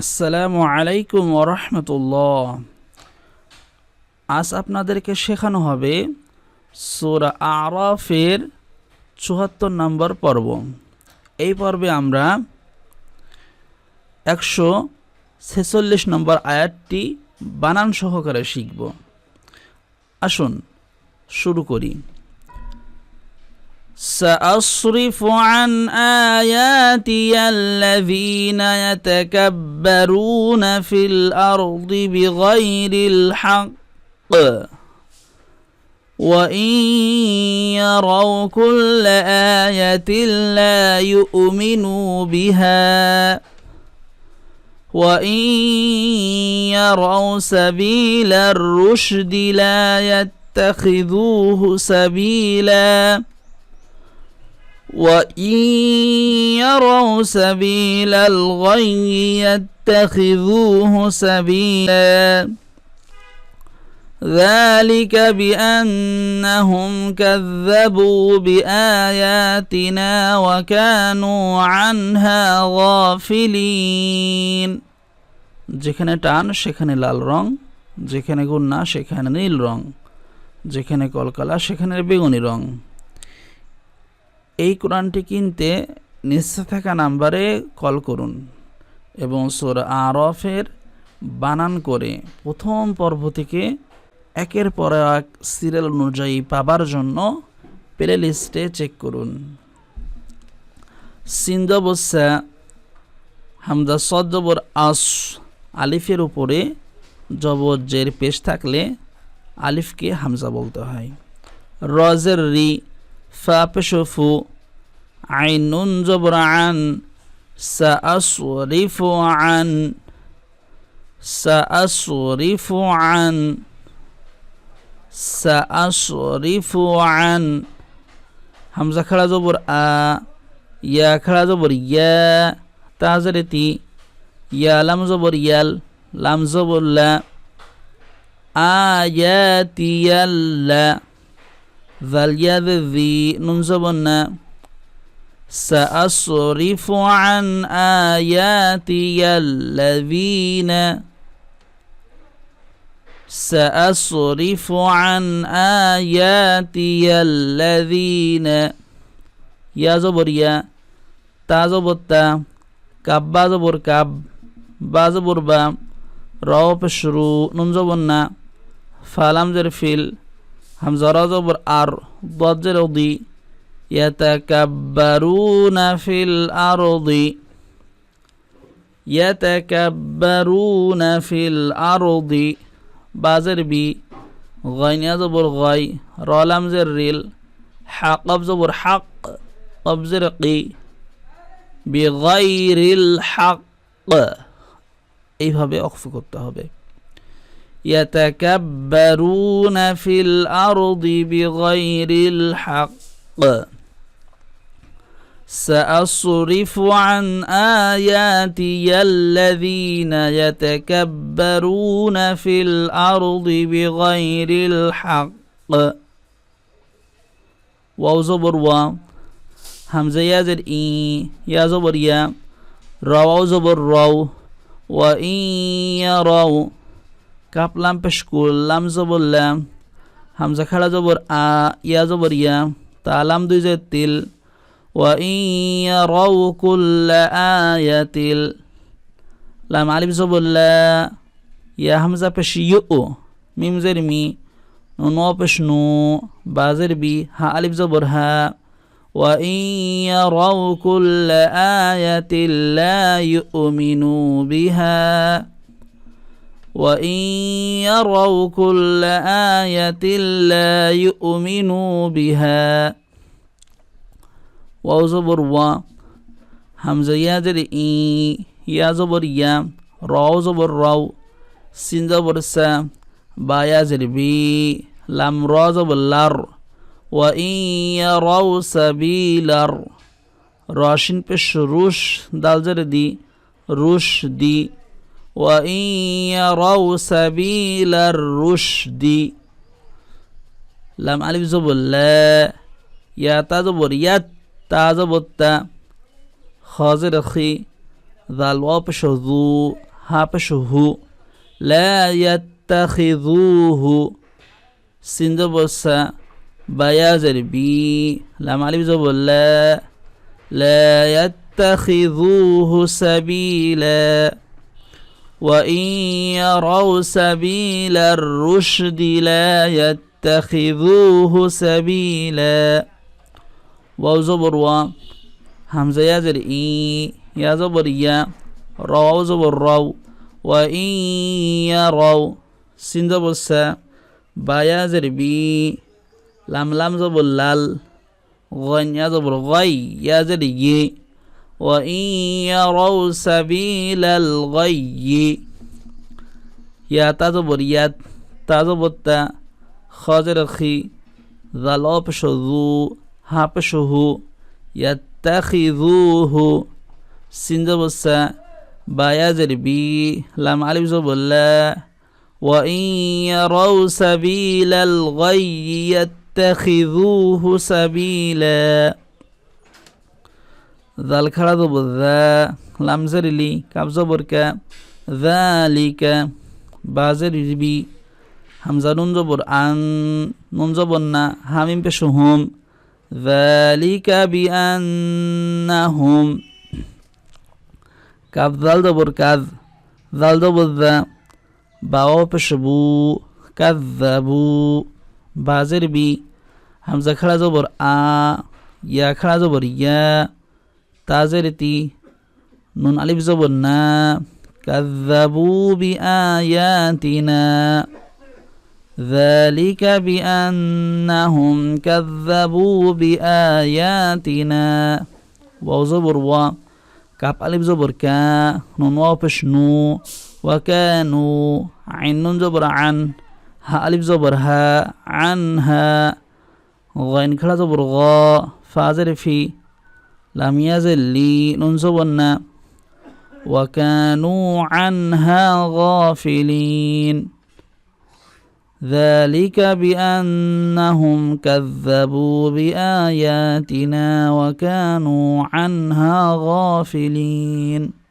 আসসালামু আলাইকুম ওরহমতুল্লাহ আজ আপনাদেরকে শেখানো হবে সুরা আরফের চুয়াত্তর নম্বর পর্ব। এই পর্বে আমরা একশো ছেচল্লিশ নম্বর আয়াতটি বানান সহকারে শিখব। আসুন, শুরু করি। سأصرف عن آياتي الذين يتكبرون في الأرض بغير الحق. وإن يروا كل آية لا يؤمنوا بها. وإن يروا سبيل الرشد لا يتخذوه سبيلاً. وإن يروا سبيل الغي يتخذوه سبيلا ذلك بأنهم كذبوا بآياتنا وكانوا عنها غافلين যেখানে টান সেখানে লাল রং যেখানে গুন্না সেখানে নীল রং যেখানে কলকালা সেখানে বেগুনি রং এই কোরআনটি কিনতে নিশ্চয় থাকা নাম্বারে কল করুন এবং সোর আরফের বানান করে প্রথম পর্ব থেকে একের পর এক সিরিয়াল অনুযায়ী পাবার জন্য প্লে লিস্টে চেক করুন। সিন্দবসা হামজা সজ্জবর আস আলিফের উপরে জবর জের পেশ থাকলে আলিফকে হামজা বলতে হয়। রজের রি ফা عين زبر عن سأصرف عن سأصرف عن سأصرف عن. همزة كلا زبر آ يا كلا زبر يا تازرتي يا لم زبر يال لم زبر لا. آياتي يلا ذل يذ ذي ننزبنا سأصرف عن آياتي الذين سأصرف عن آياتي الذين يا زبر يا تا زبر تا كاب با زبر كاب با زبر با راو پشرو نون زبر نا فالام زر فيل همزارا زبر آر ضاد زر أو دي يتكبرون في الأرض يتكبرون في الأرض بازر بي غين زبر غاي رالم زر حق زبر حق قبزر قي بغير الحق এইভাবে অক্ফ করতে হবে يتكبرون في الأرض بغير الحق سأصرف عن آياتي الذين يتكبرون في الأرض بغير الحق. واو زبر و. همزة يا زر إي. يا زبر يا. رو زبر رو وإن يروا كاب لام بشكول. لام زبر لام. همزة خلا زبر آ. يا زبر يا. تالام دوزة تل وإن يروا كل آية لام علي بزب الله يا همزة بش يؤو ميم زر مي نو بش نو بازر بي ها ألف زبرها وإن يروا كل آية لا يؤمنوا بها. وإن يروا كل آية لا يؤمنوا بها. ওয়া জবর ওয়া হামজা ইয়াজের ই ইয়া জবর ইয়া রাও জবর রাও সিন জবর সা বা ইয়াজের বি লাম র জবর লার ওয়া ইয়া রাও সাবিলার রসিন পেশ রুশ দাল জেরে দি রুশ দি লাম আলিফ জবর লা ইয়া তা জবর ইয়াত তা জবর তা খজের খি ذال واو পেশ ذو ها পেশ هو لا يتخذوه সিন জবর সা বায়াজের বি লাম আলিফ জবর লা لا يتخذوه سبيلا وإن يروا سبيل الرشد لا يتخذوه سبيلا ওয়াও জবর ওয়া হামজা ইয়াজের ই ইয়া জবর ইয়া রাও জবর রাও ওয়া ইয়া রাও সিন জবর সা বা ইয়াজের বি লাম লাম জবর লাল গন ইয়া জবর গাই ইয়াজের ইয়ে ওয়া ইয়া রাও সাবিলাল গাই ইয়া তা জবর ইয়াত তা জবর তা খজের খি জাল অপশ سا بايا زر بي لام علي لا وإن يروا سبيل الغي يتخذوه سبيلا. ذال خرا دو ذا لام زرلي كاب زبر ذلك بازر بي همزة نون زبر عن نون زبرنا همين بشهم ذلك بأنهم كاب ذال زبر كذ ذال زبر ذا باو پشبو كذبو بازر بي همزة خرا زبر آ يا خرا زبر يا تازرتي نون ألف زبر نا كذبوا بآياتنا ذلك بأنهم كذبوا بآياتنا. واو زبر و كاب ألف زبر كا نون واو بشنو وكانوا عين نون زبر عن. ها ألف زبر ها. عنها غين كلا زبر غا فازر في. لم يزل لي. نون زبرنا وكانوا عنها غافلين. ذلك بأنهم كذبوا بآياتنا وكانوا عنها غافلين.